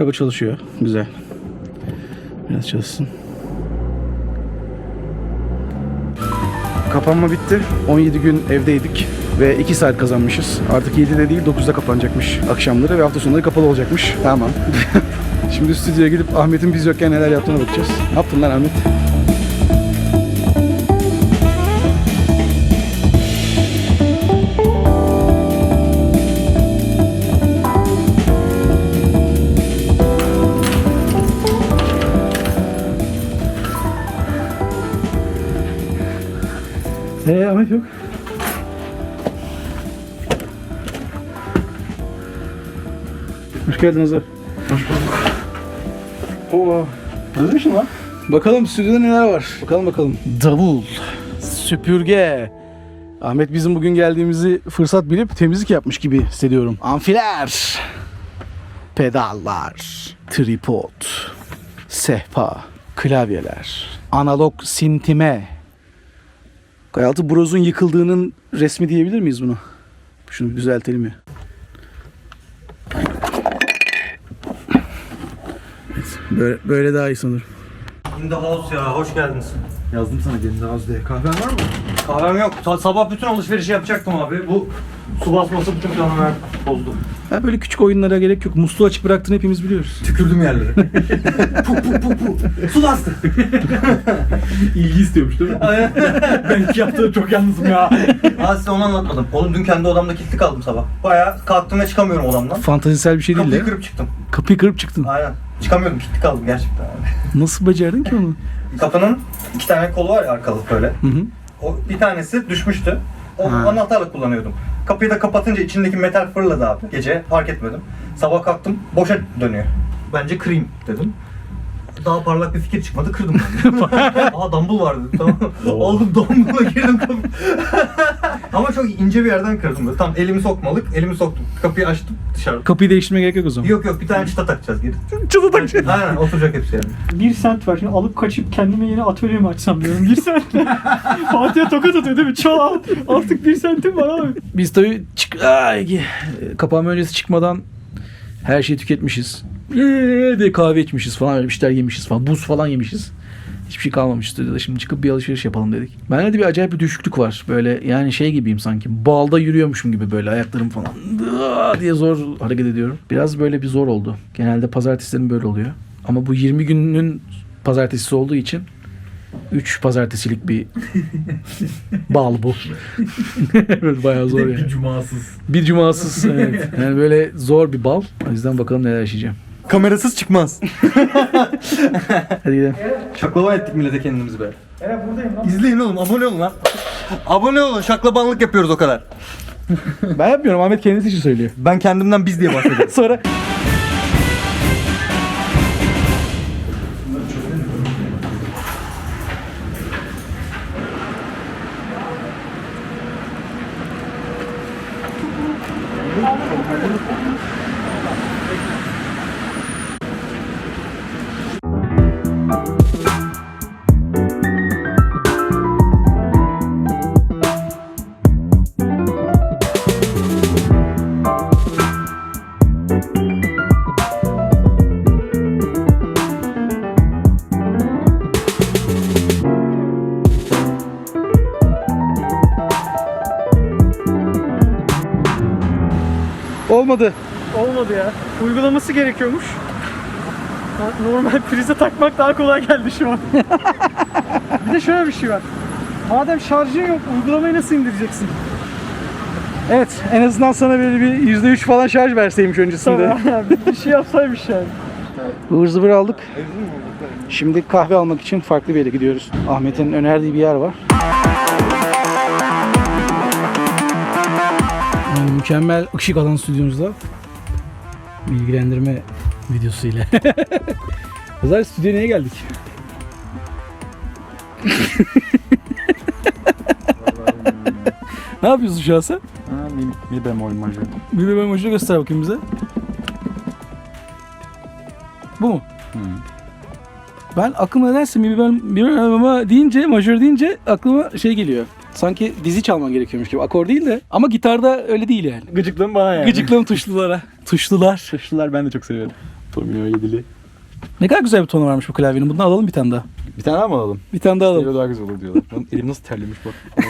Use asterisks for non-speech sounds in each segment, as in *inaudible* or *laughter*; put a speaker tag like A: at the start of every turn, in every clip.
A: araba çalışıyor. Güzel. Biraz çalışsın. Kapanma bitti. 17 gün evdeydik ve 2 saat kazanmışız. Artık 7'de değil 9'da kapanacakmış akşamları ve hafta sonları kapalı olacakmış. Tamam. *laughs* Şimdi stüdyoya gidip Ahmet'in biz yokken neler yaptığına bakacağız. Ne yaptın lan Ahmet? Hoş geldin Hazar. Hoş bulduk. Oo. Özlemişim lan. Bakalım stüdyoda neler var. Bakalım bakalım. Davul. Süpürge. Ahmet bizim bugün geldiğimizi fırsat bilip temizlik yapmış gibi hissediyorum. Amfiler. Pedallar. Tripod. Sehpa. Klavyeler. Analog sintime. Kayaltı Broz'un yıkıldığının resmi diyebilir miyiz bunu? Şunu bir düzeltelim ya. Böyle, böyle daha iyi sanırım.
B: In the house ya, hoş geldiniz.
C: Yazdım sana gelin az diye. Kahven var mı?
B: Kahvem yok. Sa- sabah bütün alışverişi yapacaktım abi. Bu su basması bütün planımı bozdu.
A: Ha, böyle küçük oyunlara gerek yok. Musluğu açık bıraktığını hepimiz biliyoruz.
C: Tükürdüm yerlere. *laughs* pu pu pu pu.
B: Su bastı. *laughs*
C: İlgi istiyormuş değil mi? *laughs* ben iki haftada çok yalnızım ya.
B: Aa size onu anlatmadım. Oğlum dün kendi odamda kilitli kaldım sabah. Bayağı kalktım ve çıkamıyorum odamdan.
A: Fantazisel bir şey değil
B: Kapıyı
A: de.
B: kırıp çıktım.
A: Kapıyı kırıp çıktın.
B: Aynen. Çıkamıyordum, kilitli kaldım gerçekten. abi.
A: Nasıl becerdin ki onu?
B: Kapının iki tane kolu var ya arkalı böyle.
A: Hı hı.
B: O bir tanesi düşmüştü. O
A: Ha.
B: anahtarla kullanıyordum. Kapıyı da kapatınca içindeki metal fırladı abi. Gece fark etmedim. Sabah kalktım boşa dönüyor. Bence kırayım dedim. Daha parlak bir fikir çıkmadı kırdım ben. *laughs* Aa dumbbell vardı. Tamam. Aldım dumbbell'a girdim kapı. Ama çok ince bir yerden kırdım. Böyle. Tam elimi sokmalık. Elimi soktum. Kapıyı açtım dışarı.
A: Kapıyı değiştirmeye gerek yok o zaman.
B: Yok yok bir tane çıta takacağız geri.
A: Çıtı tak.
B: Aynen oturacak hepsi yani.
D: Bir sent var. Şimdi alıp kaçıp kendime yeni atölye mi açsam diyorum. Bir sent. *laughs* Fatih'e tokat atıyor değil mi? Çoğal. Artık bir sentim var abi.
A: Biz tabii çık Ay, kapanma öncesi çıkmadan her şeyi tüketmişiz. Eee diye kahve içmişiz falan bir şeyler yemişiz falan. Buz falan yemişiz. Hiçbir şey kalmamış stüdyoda. Şimdi çıkıp bir alışveriş yapalım dedik. Bende de bir acayip bir düşüklük var. Böyle yani şey gibiyim sanki. Balda yürüyormuşum gibi böyle ayaklarım falan diye zor hareket ediyorum. Biraz böyle bir zor oldu. Genelde pazartesilerim böyle oluyor. Ama bu 20 günün pazartesisi olduğu için 3 pazartesilik bir *laughs* bal bu. *laughs* bayağı zor yani.
C: Bir cumasız.
A: Bir cumasız evet. Yani böyle zor bir bal. O yüzden bakalım neler yaşayacağım.
B: Kamerasız çıkmaz. *laughs*
A: Hadi gidelim.
B: Şaklava ettik millete kendimizi be.
D: Evet buradayım lan.
B: İzleyin oğlum abone olun lan. abone olun şaklabanlık yapıyoruz o kadar.
A: Ben yapmıyorum. Ahmet kendisi için söylüyor.
B: Ben kendimden biz diye bahsediyorum. *laughs*
A: Sonra olmadı.
D: Olmadı ya. Uygulaması gerekiyormuş. Normal *laughs* prize takmak daha kolay geldi şu an. *laughs* bir de şöyle bir şey var. Madem şarjın yok, uygulamayı nasıl indireceksin?
A: Evet en azından sana böyle bir %3 falan şarj verseymiş öncesinde.
D: Tamam, bir şey yapsaymış yani.
A: Ivır zıvır aldık. Şimdi kahve almak için farklı bir yere gidiyoruz. Ahmet'in önerdiği bir yer var. Mükemmel ışık alan stüdyomuzda bilgilendirme videosu ile. *laughs* Pazar stüdyoya niye geldik? *laughs* ne yapıyorsun şu an sen?
C: Ha, mi, mi bemol majör.
A: De ben hoşuna göster bakayım bize. Bu mu? Ben aklıma nedense mi ben bir ama deyince majör deyince aklıma şey geliyor. Sanki dizi çalman gerekiyormuş gibi. Akor değil de. Ama gitarda öyle değil yani.
C: Gıcıklığım bana yani.
A: Gıcıklığım tuşlulara. Tuşlular.
C: Tuşlular ben de çok seviyorum. Domino 7'li.
A: Ne kadar güzel bir tonu varmış bu klavyenin. Bundan alalım bir tane daha.
C: Bir tane daha mı alalım?
A: Bir tane daha alalım.
C: Stereo daha güzel olur diyorlar. Lan elim nasıl terlemiş bak. *laughs*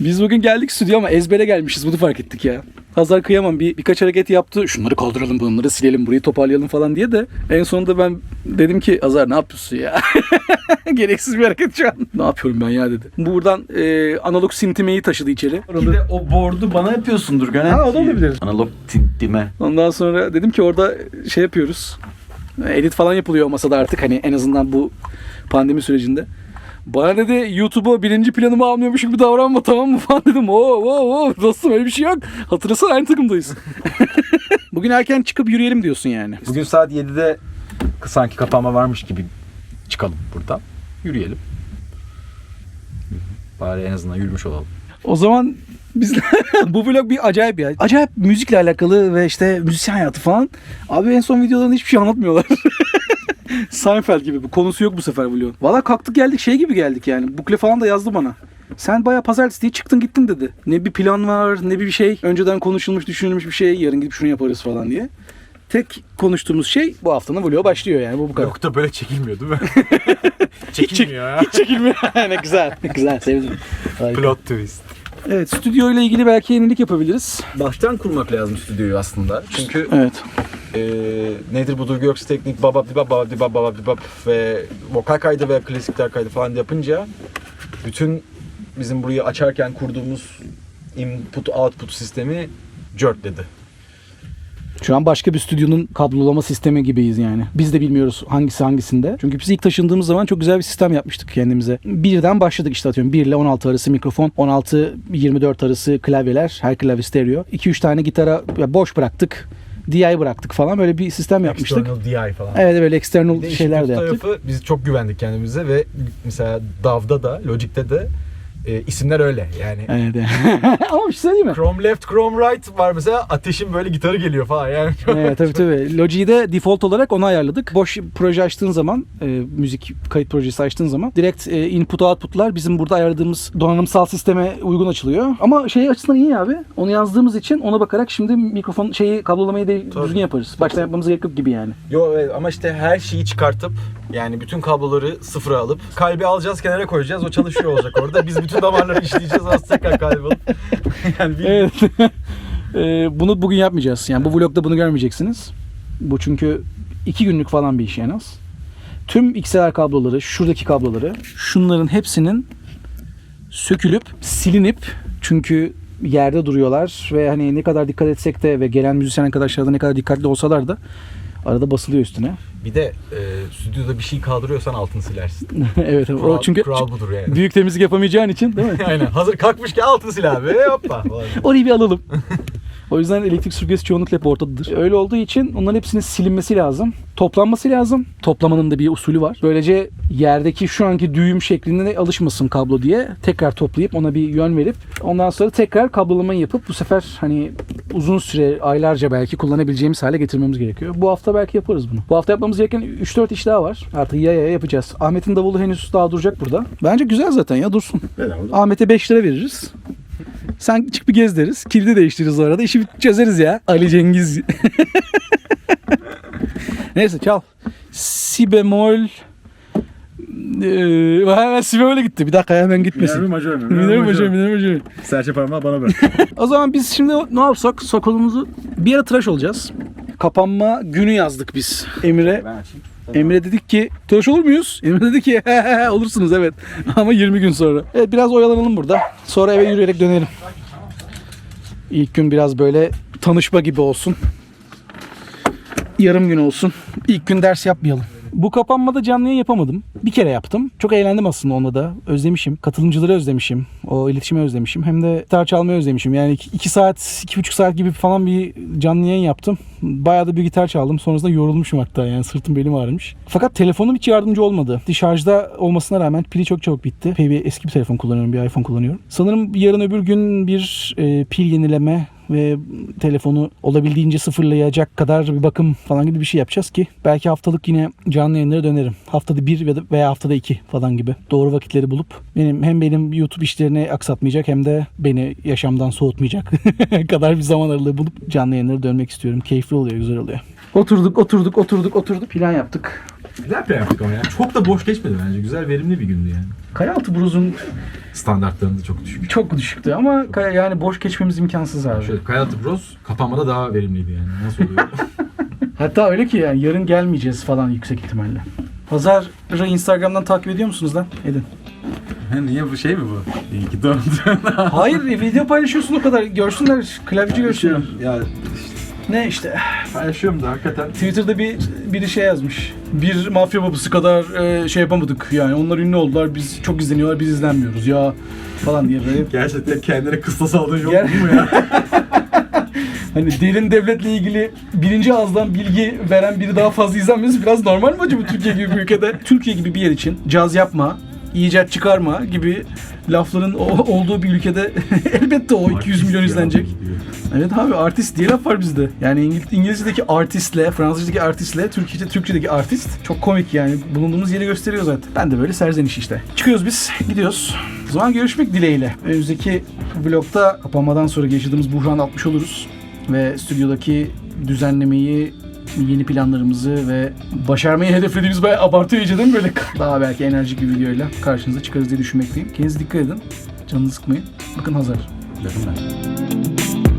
A: Biz bugün geldik stüdyo ama ezbere gelmişiz. Bunu fark ettik ya. Hazar kıyamam bir birkaç hareket yaptı. Şunları kaldıralım, bunları silelim, burayı toparlayalım falan diye de en sonunda ben dedim ki Hazar ne yapıyorsun ya? *laughs* Gereksiz bir hareket şu an. Ne yapıyorum ben ya dedi. Buradan e, analog sintimeyi taşıdı içeri.
C: Bir de o board'u bana yapıyorsundur Gönel.
A: Ha, o da olabilir.
C: Analog tintime.
A: Ondan sonra dedim ki orada şey yapıyoruz. Edit falan yapılıyor masada artık hani en azından bu pandemi sürecinde. Bana dedi YouTube'a birinci planımı almıyormuş gibi davranma tamam mı *laughs* falan dedim. Oo oo oo dostum öyle bir şey yok. Hatırlasana aynı takımdayız. *laughs* Bugün erken çıkıp yürüyelim diyorsun yani.
C: Bugün saat 7'de sanki kapanma varmış gibi çıkalım buradan. Yürüyelim. Bari en azından yürümüş olalım.
A: O zaman biz *laughs* bu vlog bir acayip ya. Acayip müzikle alakalı ve işte müzisyen hayatı falan. Abi en son videolarında hiçbir şey anlatmıyorlar. Seinfeld gibi. Bu konusu yok bu sefer vlogun. Valla kalktık geldik şey gibi geldik yani. Bukle falan da yazdı bana. Sen bayağı pazartesi diye çıktın gittin dedi. Ne bir plan var ne bir şey. Önceden konuşulmuş düşünülmüş bir şey. Yarın gidip şunu yaparız falan diye. Tek konuştuğumuz şey bu haftanın vlogu başlıyor yani. Bu bu kadar.
C: Yok da böyle çekilmiyor değil mi? *laughs* çekilmiyor ya.
A: Hiç çekilmiyor. *laughs* ne güzel. Ne güzel. Sevdim. Harika.
C: Plot twist.
A: Evet stüdyo ile ilgili belki yenilik yapabiliriz.
C: Baştan kurmak lazım stüdyoyu aslında. Çünkü
A: Evet.
C: E, nedir budur Göks teknik babab dibab babab dibab babab dibab ve vokal kaydı ve klasikler kaydı falan yapınca bütün bizim burayı açarken kurduğumuz input output sistemi dedi.
A: Şu an başka bir stüdyonun kablolama sistemi gibiyiz yani. Biz de bilmiyoruz hangisi hangisinde. Çünkü biz ilk taşındığımız zaman çok güzel bir sistem yapmıştık kendimize. Birden başladık işte atıyorum. 1 ile 16 arası mikrofon, 16-24 arası klavyeler, her klavye stereo. 2-3 tane gitara boş bıraktık. DI bıraktık falan böyle bir sistem yapmıştık.
C: External DI falan.
A: Evet böyle external
C: Bir de işin
A: şeyler de yaptık.
C: tarafı biz çok güvendik kendimize ve mesela DAW'da da Logic'te de e, isimler öyle yani.
A: Evet. Ama bir şey söyleyeyim mi?
C: Chrome left, Chrome right var mesela ateşin böyle gitarı geliyor falan yani. *laughs*
A: Evet tabii tabii. Logic'de default olarak onu ayarladık. Boş proje açtığın zaman, e, müzik kayıt projesi açtığın zaman direkt e, input output'lar bizim burada ayarladığımız donanımsal sisteme uygun açılıyor. Ama şey açısından iyi abi. Onu yazdığımız için ona bakarak şimdi mikrofon şeyi kablolamayı da
C: Tabii.
A: düzgün yaparız. Baştan yapmamız gerek yok gibi yani.
C: Yo evet ama işte her şeyi çıkartıp yani bütün kabloları sıfıra alıp kalbi alacağız kenara koyacağız o çalışıyor olacak orada. Biz bütün damarları işleyeceğiz az tekrar kalbi alıp. *laughs* yani bir
A: Evet. *laughs* E, bunu bugün yapmayacağız. Yani bu vlogda bunu görmeyeceksiniz. Bu çünkü iki günlük falan bir iş en az. Tüm XLR kabloları, şuradaki kabloları, şunların hepsinin sökülüp, silinip çünkü yerde duruyorlar ve hani ne kadar dikkat etsek de ve gelen müzisyen arkadaşlar da ne kadar dikkatli olsalar da arada basılıyor üstüne.
C: Bir de e, stüdyoda bir şey kaldırıyorsan altını silersin. *laughs*
A: evet o
C: Kural-
A: çünkü
C: kural budur yani.
A: büyük temizlik yapamayacağın için değil mi? *laughs*
C: Aynen. Hazır kalkmış ki altını sil abi. Hoppa. *laughs*
A: Orayı bir alalım. O yüzden elektrik süpürgesi çoğunlukla hep ortadadır. Öyle olduğu için onların hepsinin silinmesi lazım. Toplanması lazım. Toplamanın da bir usulü var. Böylece yerdeki şu anki düğüm şeklinde alışmasın kablo diye tekrar toplayıp ona bir yön verip ondan sonra tekrar kablolamayı yapıp bu sefer hani uzun süre aylarca belki kullanabileceğimiz hale getirmemiz gerekiyor. Bu hafta belki yaparız bunu. Bu hafta yapmamız gereken 3-4 iş daha var. Artık yaya yaya yapacağız. Ahmet'in davulu henüz daha duracak burada. Bence güzel zaten ya dursun. Ahmet'e 5 lira veririz. Sen çık bir gez deriz. Kilidi değiştiririz o arada. İşi çözeriz ya. Ali Cengiz. *laughs* Neyse çal. Si bemol. Ee, hemen si bemol'e gitti. Bir dakika hemen gitmesin.
E: majör mü?
A: Minör majör, minör majör.
E: Serçe parmağı bana bırak. *laughs*
A: O zaman biz şimdi ne yapsak? Sokolumuzu bir ara tıraş olacağız. Kapanma günü yazdık biz Emre. Emre dedik ki tıraş olur muyuz? *laughs* Emre dedi ki olursunuz evet. *laughs* Ama 20 gün sonra. Evet biraz oyalanalım burada. Sonra eve yürüyerek dönelim. İlk gün biraz böyle tanışma gibi olsun. Yarım gün olsun. İlk gün ders yapmayalım. Bu kapanmada canlı yayın yapamadım. Bir kere yaptım. Çok eğlendim aslında onda da. Özlemişim. Katılımcıları özlemişim. O iletişimi özlemişim. Hem de gitar çalmayı özlemişim. Yani 2 saat, iki buçuk saat gibi falan bir canlı yayın yaptım. Bayağı da bir gitar çaldım. Sonrasında yorulmuşum hatta yani sırtım belim ağrımış. Fakat telefonum hiç yardımcı olmadı. Şarjda olmasına rağmen pili çok çabuk bitti. Eski bir telefon kullanıyorum. Bir iPhone kullanıyorum. Sanırım yarın öbür gün bir e, pil yenileme ve telefonu olabildiğince sıfırlayacak kadar bir bakım falan gibi bir şey yapacağız ki belki haftalık yine canlı yayınlara dönerim. Haftada bir veya- haftada iki falan gibi. Doğru vakitleri bulup benim hem benim YouTube işlerini aksatmayacak hem de beni yaşamdan soğutmayacak *laughs* kadar bir zaman aralığı bulup canlı yayınlara dönmek istiyorum. Keyifli oluyor, güzel oluyor. Oturduk, oturduk, oturduk, oturduk. Plan yaptık.
E: Güzel plan yaptık ama ya. Çok da boş geçmedi bence. Güzel, verimli bir gündü yani.
A: Kayaltı Bruz'un
E: Standartlarında çok düşük.
A: çok düşüktü ama kay- yani boş geçmemiz imkansız abi.
E: Şöyle Kayaltı Bros kapanmada daha verimliydi yani. Nasıl oluyor? *laughs*
A: Hatta öyle ki yani yarın gelmeyeceğiz falan yüksek ihtimalle. Pazarı Instagram'dan takip ediyor musunuz lan? Edin. *laughs*
E: Niye bu şey mi bu? İyi ki doğdun. *laughs*
A: Hayır e, video paylaşıyorsun o kadar. Görsünler, klavyeci görsünler.
E: ya
A: Ne işte.
E: paylaşıyorum da hakikaten.
A: Twitter'da bir biri şey yazmış. Bir mafya babası kadar e, şey yapamadık yani. Onlar ünlü oldular. Biz çok izleniyorlar. Biz izlenmiyoruz ya falan diye böyle.
E: Gerçekten kendine kıstas aldığın yok mu ya? *laughs*
A: Hani derin devletle ilgili birinci ağızdan bilgi veren biri daha fazla izlenmesi biraz normal mi acaba Türkiye gibi bir ülkede? Türkiye gibi bir yer için caz yapma, icat çıkarma gibi lafların o- olduğu bir ülkede *laughs* elbette o 200 milyon izlenecek. Evet abi artist diye laf var bizde. Yani İngil- İngilizce'deki artistle, Fransızca'daki artistle, Türkçe, Türkçe'deki artist çok komik yani. Bulunduğumuz yeri gösteriyor zaten. Ben de böyle serzeniş işte. Çıkıyoruz biz, gidiyoruz. O zaman görüşmek dileğiyle. Önümüzdeki vlogta kapanmadan sonra yaşadığımız buhranı atmış oluruz. Ve stüdyodaki düzenlemeyi yeni planlarımızı ve başarmayı hedeflediğimiz bayağı abartıyor iyice değil mi böyle? Daha belki enerjik bir videoyla karşınıza çıkarız diye düşünmekteyim. Kendinize dikkat edin. Canınızı sıkmayın. Bakın Hazar.
E: Dedim ben.